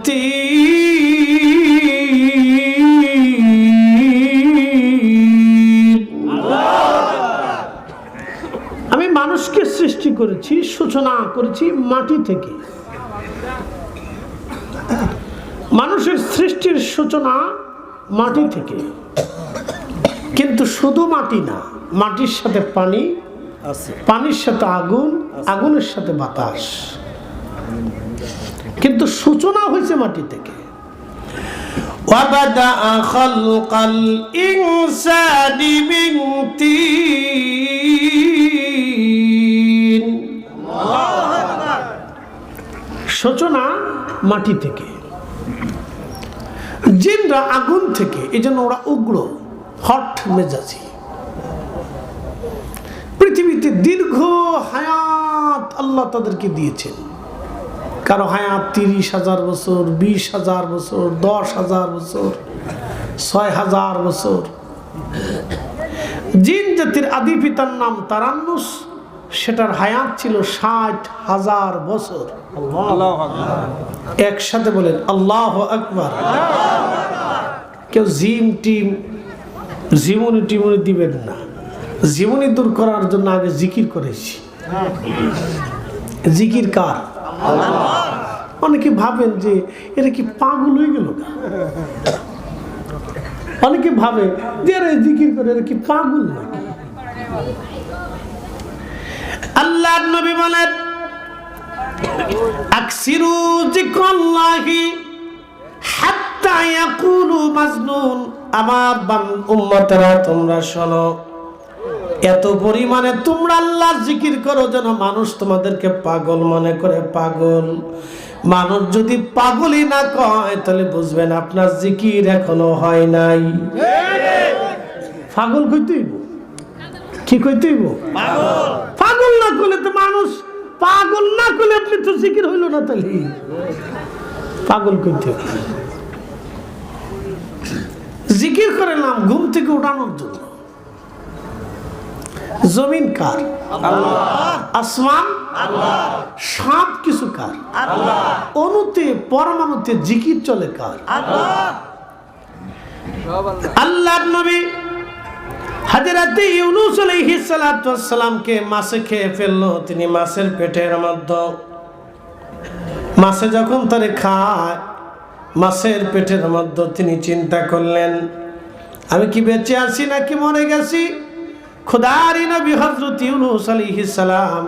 মুক্তি আমি মানুষকে সৃষ্টি করেছি সূচনা করেছি মাটি থেকে। মানুষের সৃষ্টির সূচনা মাটি থেকে। কিন্তু শুধু মাটি না মাটির সাথে পানি পানির সাথে আগুন আগুনের সাথে বাতাস। কিন্তু সূচনা হয়েছে মাটি থেকে وبدأ خلق الإنسان من طين সূচনা মাটি থেকে জিনরা আগুন থেকে এই জন্য ওরা উগ্র হট মেজাজি পৃথিবীতে দীর্ঘ হায়াত আল্লাহ তাদেরকে দিয়েছেন কারও হায়াত তিরিশ হাজার বছর বিশ হাজার বছর দশ হাজার বছর ছয় হাজার বছর। জিন জাতির আদি পিতার নাম তারান্নুস সেটার হায়াত ছিল ষাট হাজার বছর। একসাথে বলেন আল্লাহ আকবার। কেউ জিম টিম জীবনী টিমনি দিবেন না। জীবনী দূর করার জন্য আগে জিকির করেছি। জিকির কার? অনেকে ভাবেন যে এটা কি পাগল হয়ে গেল অনেকে ভাবে যে এরা জিকির করে এরা কি পাগল নাকি? আল্লাহ নবী বলেন, আকসিরু যিকরাল্লাহি হাত্তা ইয়াকুলু মাজনুন। আমার উম্মতেরা, তোমরা শোনো, এত পরিমাণে তোমরা আল্লাহর জিকির করো যেন মানুষ তোমাদেরকে পাগল মনে করে, পাগল। মানুষ যদি পাগলই না কয়, তাহলে বুঝবেন আপনার জিকির এখনও হয় নাই। পাগল কইতেইব কি কইতেইব পাগল না করলে তো মানুষ, পাগল না করলে আপনি তো জিকির হইল না তাহলে। পাগল কইতে জিকির করে নাম, ঘুম থেকে উঠানোর জন্য। জমিন কার? আসমান? সব কিছু কার? অনুতে পরমাণুতে জিকির চলে কার? আল্লাহ। নবী হাজরাতে ইউনুস আলাইহিস সালাতু মাছে খেয়ে ফেলল। তিনি মাছের পেটের মধ্যে। মাছে যখন তারে খায় মাছের পেটের মধ্যে তিনি চিন্তা করলেন আমি কি বেঁচে আছি নাকি মরে গেছি? খুদারি নবী হজরত ইউনুস আলাইহিস সালাম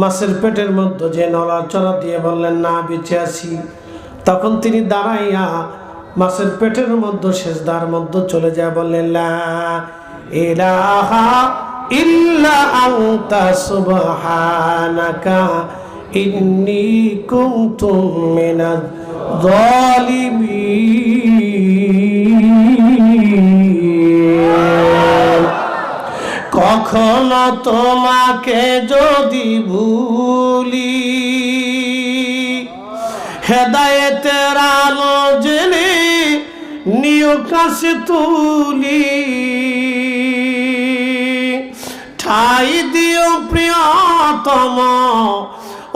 মাছের পেটের মধ্যে যে নড়াচড়া দিয়ে বললেন, না, বেঁচে আছি। তখন তিনি দাঁড়াইয়া মাছের পেটের মধ্যে শেষদার মধ্যে চলে যায়, বললেন, লা ইলাহা ইল্লা আনতা সুবহানাকা ইন্নী কুনতু কখনো তোমাকে যদি ভুলি, হেদায়েতের আলো জেনে নিয় কাছে তুলি। ঠাই দিও প্রিয়তম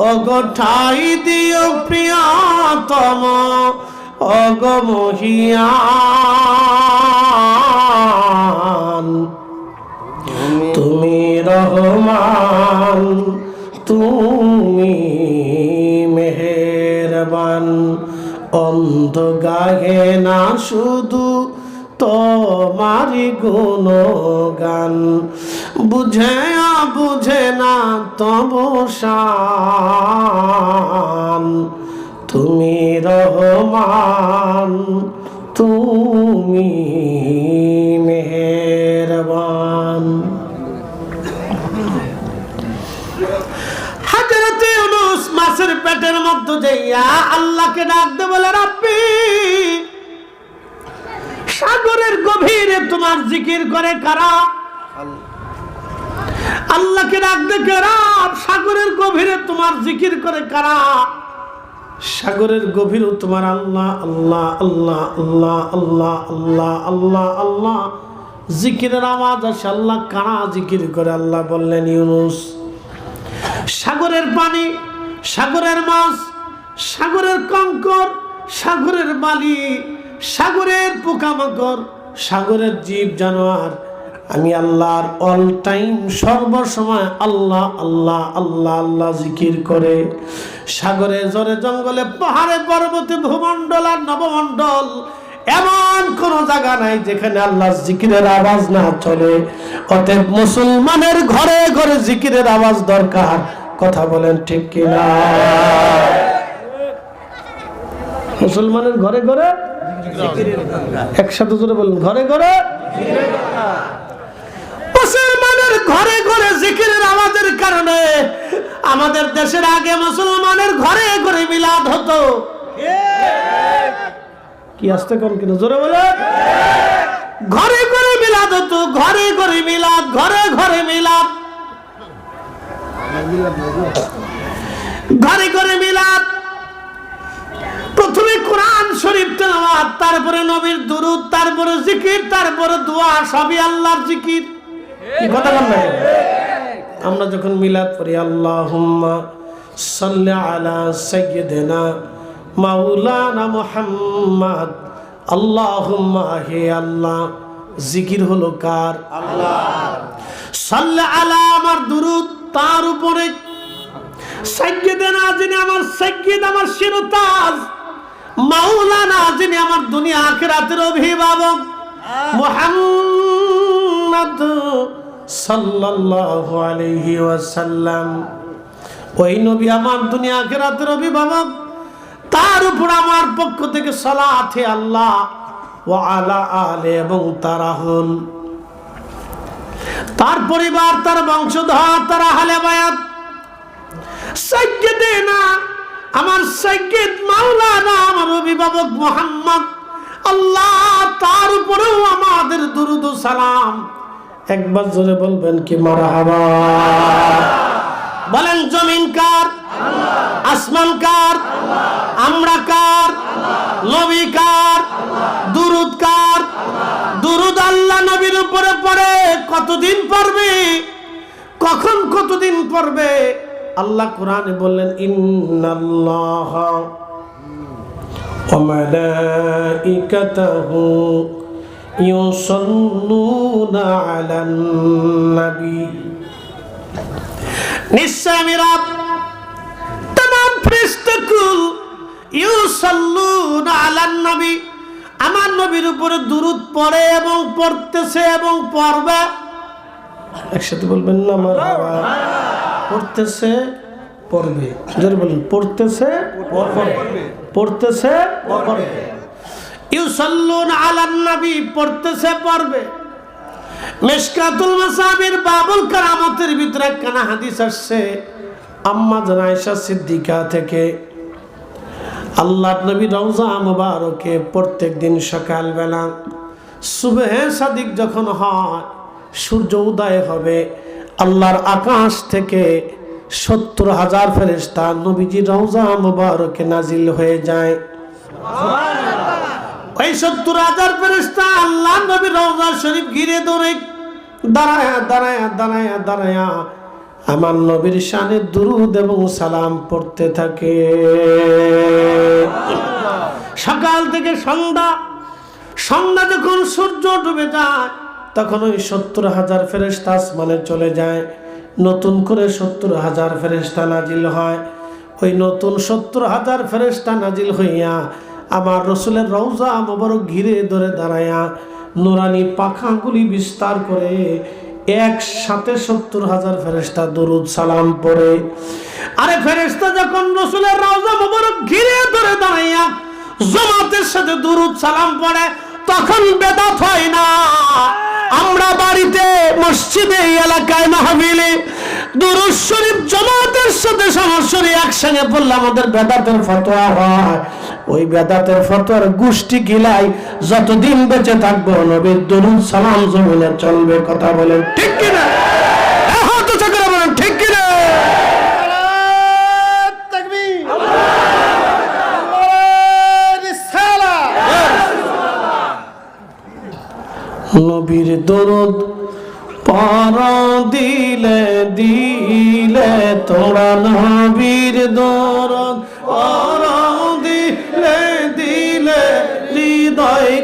অগো ঠাই দিও প্রিয়তম অগ মহিয়ান। তুমি রহমান তুমি মেহেরবান। অন্ধ গাহে না শুধু তোমারি গুণগান। বুঝে বুঝে না, তব তুমি রহমান, তুমি মেহেরবান হাজরতে মাছের পেটের মধ্যে যাইয়া আল্লাহকে ডাক দে বলে, রাব্বি, সাগরের গভীরে তোমার জিকির করে কারা? আল্লাহকে ডাক দে কারা সাগরের গভীরে তোমার জিকির করে কারা? সাগরের গভীর তোমার আল্লাহ আল্লাহ আল্লাহ আল্লাহ আল্লাহ আল্লাহ আল্লাহ আল্লাহ। জিকিরের আওয়াজ আসে, আল্লাহ কারা জিকির করে? আল্লাহ বললেন, ইউনুস, সাগরের পানি সাগরের মাছ, সাগরের কঙ্কর, সাগরের বালি, সাগরের পোকামাকড়, সাগরের জীব জানোয়ার। আমি আল্লাহর অল টাইম সর্বসময় আল্লাহ আল্লাহ আল্লাহ আল্লাহ জিকির করে। সাগরে জরে জঙ্গলে, পাহাড়ে, পর্বতে, ভূমণ্ডল আর নবমণ্ডল, এমন কোন জায়গা নাই যেখানে আল্লাহ জিকিরের আওয়াজ না চলে। অতএব মুসলমানের ঘরে ঘরে জিকিরের আওয়াজ দরকার। কথা বলেন ঠিক কিনা? মুসলমানের ঘরে ঘরে একসাথে জোরে বলুন, ঘরে ঘরে মুসলমানের ঘরে ঘরে জিকিরের আওয়াজের কারণে আমাদের দেশের আগে মুসলমানের ঘরে ঘরে মিলাদ হতো। কি আসতে কোন কিনা, জোরে বলে ঘরে ঘরে মিলাদ হতো, ঘরে ঘরে মিলাদ, ঘরে ঘরে মিলাদ। ঘরে ঘরে মিলাদ। প্রথমে কোরআন শরীফ তেলাওয়াত, তারপরে নবীর দুরুদ, তারপরে জিকির, তারপরে দোয়া, সবই আল্লাহর জিকির। কথা আমরা যখন মিলাদ পড়ি, আল্লাহুম্মা সাল্লি আলা সাইয়্যিদিনা মাওলানা মুহাম্মদ। আল্লাহুম্মা, হে আল্লাহ, জিকির হলো কার? আল্লাহ। সাল্লি আলা আমার দুরুদ। তার উপরে। যিনি আমার আমার শিরতাজ। মাওলানা যিনি আমার দুনিয়া আখিরাতের অভিভাবক। মুহাম্মদ সাল্লাল্লাহু আলাইহি ওয়াসাল্লাম। ওই নবী আমার দুনিয়া আখিরাতের অভিভাবক। তার উপর আমার পক্ষ থেকে সালাত আল্লাহ। ও আলা আলে এবং তারা হল তার পরিবার, তার বংশধর, তারা হালে বায়াত। সাইয়্যিদিনা আমার সাইয়্যিদ মাওলানা আমার অভিভাবক মোহাম্মদ। আল্লাহ তার উপরেও আমাদের দুরুদ সালাম। একবার জোরে বলবেন কি মারহাবা? বলেন, জমিন কার? আসমান কার? আমরা কার? নবী কার? দুরুদ কার? দুরুদ আল্লাহ নবীর উপরে কতদিন পড়বে? কখন কতদিন পড়বে? আল্লাহ কোরআনে বললেন, ইন্নাল্লাহ وملائكته يصلون على النبي নিশ্চয় আমি রব তমাম পৃষ্ঠকুল, ইউসাল্লুন আলান নবী। নবীর উপরে দুরুদ পড়ে এবং পড়তেছে এবং পড়বে। একসাথে বলবেন না, আমার পড়তেছে, পড়বে। জোরে বলুন, পড়তেছে পড়তেছে, পড়বে। কারামতের ভিতরে কানা হাদিস আসছে। আম্মা জানাইশা সিদ্দিকা থেকে। আল্লাহ নবী রওজা মুবারকে প্রত্যেক দিন সকালবেলা সুবেহে সাদিক যখন হয় সূর্য উদয় হবে আল্লাহর আকাশ থেকে সত্তর হাজার ফেরেস্তা নবীজি রওজা মুবারকে নাজিল হয়ে যায়। ওই সত্তর হাজার ফেরেস্তা আল্লাহ নবী রওজা শরীফ ঘিরে ধরে দাঁড়ায়া দাঁড়ায়া দাঁড়ায়া দাঁড়ায়া আমার নবীর শানে দুরুদ এবং সালাম পড়তে থাকে। সকাল থেকে সন্ধ্যা সন্ধ্যা যখন সূর্য ডুবে যায়, তখন ওই সত্তর হাজার ফেরেস্তা আসমানে চলে যায়। নতুন করে সত্তর হাজার ফেরেস্তা নাজিল হয়। ওই নতুন সত্তর হাজার ফেরেস্তা নাজিল হইয়া আমার রসুলের রৌজা মোবারক ঘিরে ধরে দাঁড়ায়া নুরানি পাখাগুলি বিস্তার করে একসাথে সত্তর হাজার ফেরেস্তা দরুদ সালাম পড়ে। আরে ফেরেস্তা যখন রসুলের রওজা মোবারক ঘিরে ধরে দাঁড়াইয়া জমাতের সাথে দুরুদ সালাম পড়ে, তখন বেদাত হয় না। আমরা বাড়িতে, মসজিদে, এলাকায় মাহবিলে দুরুদ শরীফ জমাতের সাথে সরাসরি একসঙ্গে পড়লে আমাদের বেদাতের ফতোয়া হয়। ওই বেদাতের ফতোয়ার গোষ্ঠী গিলাই যতদিন বেঁচে থাকব, নবীর দরুদ সালাম জমিনে চলবে, কথা বলেন ঠিক কিনা এ হাত উঁচু করে বলেন ঠিক কিনা নবীর দরদ পার দিলে দিলে তোরা নবীর দরদ। পার দিলে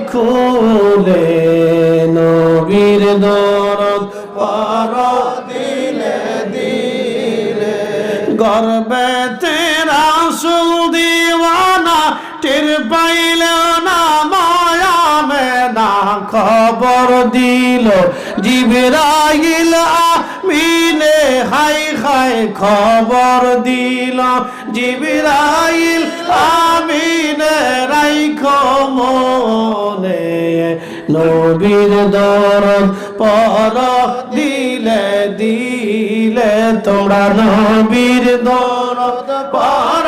খুলে নবীর দরদ। পর দিলে দিলে গর্বেতে খবর দিল, জিবরাইল আমিনে, হাই হাই, খবর দিল, জিবরাইল আমিনে, রাইখ মনে, নবীর দরদ পর দিলে দিলে তোমরা নবীর দরদ পর